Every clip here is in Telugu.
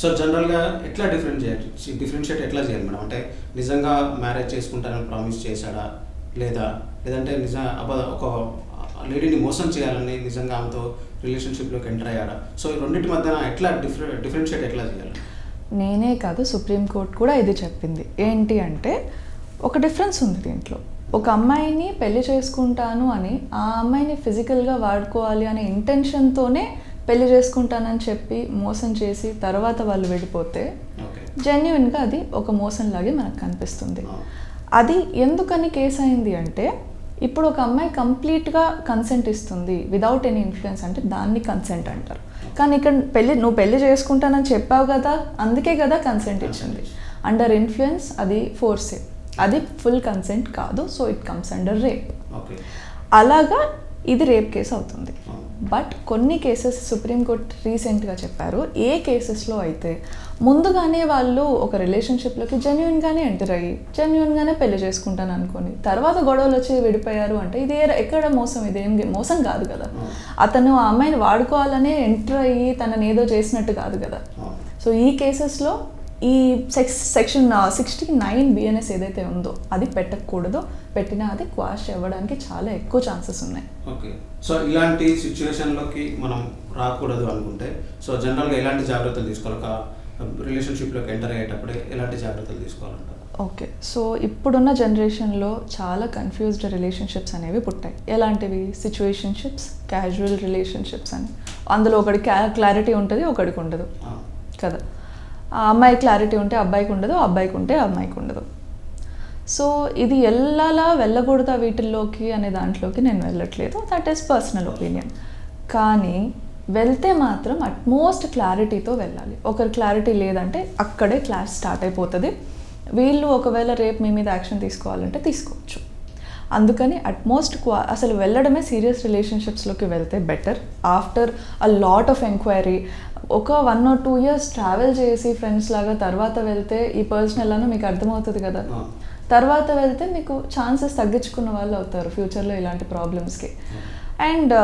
సో జనరల్గా ఎట్లా డిఫరెంట్ చేయాలి? డిఫరెన్షియేట్ ఎట్లా చేయాలి మేడం? అంటే నిజంగా మ్యారేజ్ చేసుకుంటానని ప్రామిస్ చేశాడా? లేదా? లేదంటే నిజ అబ ఒక లేడీని మోసం చేయాలని నిజంగా ఆమెతో రిలేషన్షిప్లోకి ఎంటర్ అయ్యాడా? సో ఈ రెండింటి మధ్యన ఎట్లా డిఫరె డిఫరెన్షియేట్ ఎట్లా చేయాలి? నేనే కాదు సుప్రీంకోర్టు కూడా ఇది చెప్పింది. ఏంటి అంటే ఒక డిఫరెన్స్ ఉంది దీంట్లో. ఒక అమ్మాయిని పెళ్ళి చేసుకుంటాను అని ఆ అమ్మాయిని ఫిజికల్గా వాడుకోవాలి అనే ఇంటెన్షన్తోనే పెళ్ళి చేసుకుంటానని చెప్పి మోసం చేసి తర్వాత వాళ్ళు వెళ్ళిపోతే జెన్యున్గా అది ఒక మోసంలాగే మనకు కనిపిస్తుంది. అది ఎందుకని కేసు అయింది అంటే ఇప్పుడు ఒక అమ్మాయి కంప్లీట్గా కన్సెంట్ ఇస్తుంది వితౌట్ ఎనీ ఇన్ఫ్లుయెన్స్ అంటే దాన్ని కన్సెంట్ అంటారు. కానీ ఇక్కడ పెళ్ళి నువ్వు పెళ్ళి చేసుకుంటానని చెప్పావు కదా అందుకే కదా కన్సెంట్ ఇచ్చింది. అండర్ ఇన్ఫ్లుయెన్స్ అది ఫోర్సే అది ఫుల్ కన్సెంట్ కాదు so it comes under rape అలాగా ఇది రేప్ కేసు అవుతుంది. బట్ కొన్ని కేసెస్ సుప్రీంకోర్టు రీసెంట్గా చెప్పారు. ఏ కేసెస్లో అయితే ముందుగానే వాళ్ళు ఒక రిలేషన్షిప్లోకి జెన్యున్గానే ఎంటర్ అయ్యి జెన్యున్గానే పెళ్ళి చేసుకుంటాను అనుకొని తర్వాత గొడవలు వచ్చి విడిపోయారు అంటే ఇది ఎక్కడ మోసం? ఇది ఏం మోసం కాదు కదా. అతను ఆ అమ్మాయిని వాడుకోవాలనే ఎంటర్ అయ్యి తనని ఏదో చేసినట్టు కాదు కదా. సో ఈ కేసెస్లో ఈ sex section sixty nine BNS ఏదైతే ఉందో అది పెట్టకూడదు. పెట్టినా అది క్వాష్ అవ్వడానికి చాలా ఎక్కువ ఛాన్సెస్ ఉన్నాయి. ఓకే. సో ఇలాంటి సిచ్యువేషన్లోకి మనం రాకూడదు అనుకుంటే సో జనరల్గా ఎలాంటి జాగ్రత్తలు తీసుకోవాలి? రిలేషన్షిప్లోకి ఎంటర్ అయ్యేటప్పుడే ఎలాంటి జాగ్రత్తలు తీసుకోవాలంటారు? ఓకే. సో ఇప్పుడున్న జనరేషన్లో చాలా కన్ఫ్యూజ్డ్ రిలేషన్షిప్స్ అనేవి పుట్టాయి. ఎలాంటివి? సిచ్యువేషన్షిప్స్ క్యాజువల్ రిలేషన్షిప్స్ అని. అందులో ఒకటి క్లా క్లారిటీ ఉంటుంది ఒకడికి ఉండదు. కదా? ఆ అమ్మాయి క్లారిటీ ఉంటే అబ్బాయికి ఉండదు అబ్బాయికి ఉంటే అమ్మాయికి ఉండదు. సో ఇది ఎల్లలా వెళ్ళకూడదా వీటిల్లోకి అనే దాంట్లోకి నేను వెళ్ళట్లేదు. దట్ ఈస్ పర్సనల్ ఒపీనియన్ కానీ వెళ్తే మాత్రం అట్మోస్ట్ క్లారిటీతో వెళ్ళాలి. ఒకరి క్లారిటీ లేదంటే అక్కడే క్లాస్ స్టార్ట్ అయిపోతుంది. వీళ్ళు ఒకవేళ రేపు మీ మీద యాక్షన్ తీసుకోవాలంటే తీసుకోవచ్చు. అందుకని అట్మోస్ట్ క్వా అసలు వెళ్ళడమే సీరియస్ రిలేషన్షిప్స్లోకి వెళ్తే better after a lot of enquiry ఒక one or two years travel చేసి ఫ్రెండ్స్ లాగా తర్వాత వెళ్తే ఈ పర్సన్ ఎలానో మీకు అర్థమవుతుంది కదా. తర్వాత వెళ్తే మీకు ఛాన్సెస్ తగ్గించుకున్న వాళ్ళు అవుతారు ఫ్యూచర్లో ఇలాంటి ప్రాబ్లమ్స్కి అండ్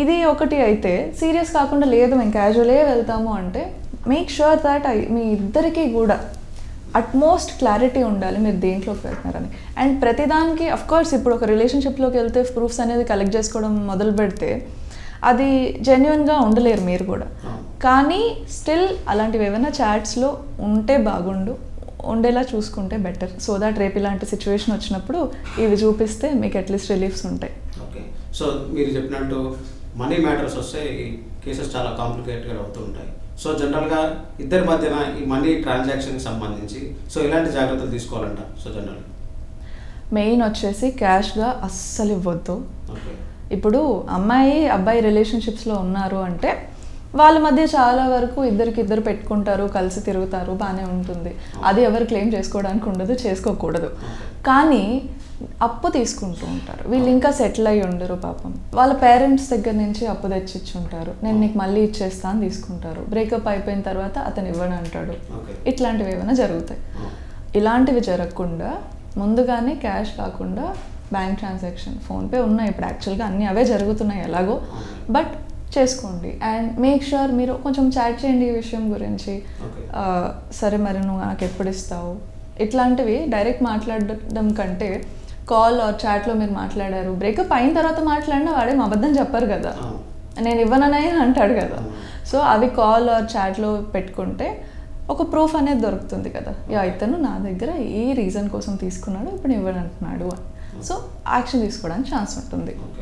ఇది ఒకటి అయితే సీరియస్ కాకుండా లేదు మేము క్యాజువలే వెళ్తాము అంటే మేక్ షూర్ దాట్ మీ ఇద్దరికీ కూడా అట్మోస్ట్ క్లారిటీ ఉండాలి మీరు దేంట్లోకి వెళ్తున్నారని. అండ్ ప్రతిదానికి అఫ్ కోర్స్ ఇప్పుడు ఒక రిలేషన్షిప్లోకి వెళ్తే ప్రూఫ్స్ అనేది కలెక్ట్ చేసుకోవడం మొదలు పెడితే అది జెన్యున్గా ఉండలేరు మీరు కూడా. కానీ స్టిల్ అలాంటివి ఏమైనా చాట్స్లో ఉంటే బాగుండు ఉండేలా చూసుకుంటే బెటర్ సో దాట్ రేపు ఇలాంటి సిచ్యువేషన్ వచ్చినప్పుడు ఇవి చూపిస్తే మీకు అట్లీస్ట్ రిలీఫ్స్ ఉంటాయి. ఓకే. సో మీరు చెప్పినట్టు మనీ మ్యాటర్స్ వస్తే కేసెస్ చాలా కాంప్లికేటెడ్ అవుతూ ఉంటాయి. సో జనరల్గా ఇద్దరి మధ్యన ఈ మనీ ట్రాన్సాక్షన్కి సంబంధించి సో ఎలాంటి జాగ్రత్తలు తీసుకోవాలంట సో జనరల్ మెయిన్ వచ్చేసి క్యాష్గా అస్సలు ఇవ్వద్దు. ఇప్పుడు అమ్మాయి అబ్బాయి రిలేషన్షిప్స్లో ఉన్నారు అంటే వాళ్ళ మధ్య చాలా వరకు ఇద్దరికి ఇద్దరు పెట్టుకుంటారు కలిసి తిరుగుతారు బాగానే ఉంటుంది. అది ఎవరు క్లెయిమ్ చేసుకోవడానికి ఉండదు చేసుకోకూడదు. కానీ అప్పు తీసుకుంటూ ఉంటారు. వీళ్ళు ఇంకా సెటిల్ అయి ఉండరు పాపం. వాళ్ళ పేరెంట్స్ దగ్గర నుంచి అప్పు తెచ్చిచ్చి ఉంటారు నేను నీకు మళ్ళీ ఇచ్చేస్తా అని తీసుకుంటారు. బ్రేకప్ అయిపోయిన తర్వాత అతను ఇవ్వను అంటాడు. ఇట్లాంటివి ఏమైనా జరుగుతాయి. ఇలాంటివి జరగకుండా ముందుగానే క్యాష్ కాకుండా బ్యాంక్ ట్రాన్సాక్షన్ ఫోన్పే ఉన్నాయి. ఇప్పుడు యాక్చువల్గా అన్నీ అవే జరుగుతున్నాయి ఎలాగో. బట్ చేసుకోండి. అండ్ మేక్ షూర్ మీరు కొంచెం చాట్ చేయండి ఈ విషయం గురించి. సరే మరి నువ్వు నాకు ఎప్పుడు ఇస్తావు? ఇట్లాంటివి డైరెక్ట్ మాట్లాడడం కంటే కాల్ ఆర్ చాట్లో మీరు మాట్లాడారు. బ్రేకప్ అయిన తర్వాత మాట్లాడినా వాడేం అబద్ధం చెప్పరు కదా. నేను ఇవ్వననే అంటాడు కదా. సో అవి కాల్ ఆర్ చాట్లో పెట్టుకుంటే ఒక ప్రూఫ్ అనేది దొరుకుతుంది కదా. యా ఇతను నా దగ్గర ఈ రీజన్ కోసం తీసుకున్నాడు ఇప్పుడు ఇవ్వనంటున్నాడు అని. సో యాక్షన్ తీసుకోవడానికి ఛాన్స్ ఉంటుంది.